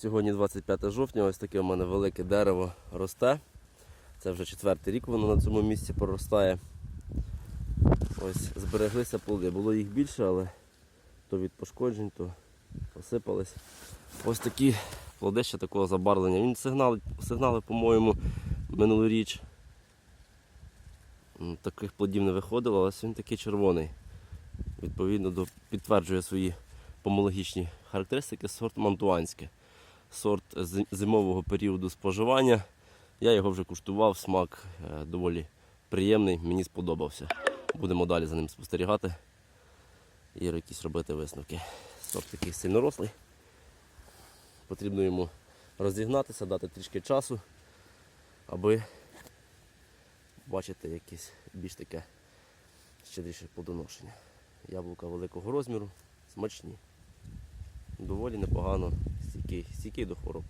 Сьогодні 25 жовтня, ось таке у мене велике дерево росте. Це вже четвертий рік воно на цьому місці проростає. Ось збереглися плоди. Було їх більше, але то від пошкоджень, то посипались. Ось такі плоди ще такого забарвлення. Він сигнали, сигнали по-моєму, минулоріч. Таких плодів не виходило, але він такий червоний. Відповідно, до, підтверджує свої помологічні характеристики сорт мантуанське. Сорт зимового періоду споживання. Я його вже куштував, смак е, доволі приємний, мені сподобався. Будемо далі за ним спостерігати і якісь робити висновки. Сорт такий сильнорослий. Потрібно йому розігнатися, дати трішки часу, аби бачити якесь більш таке щедріше плодоношення. Яблука великого розміру, смачні. Доволі непогано, стійкий, стійкий до хвороб.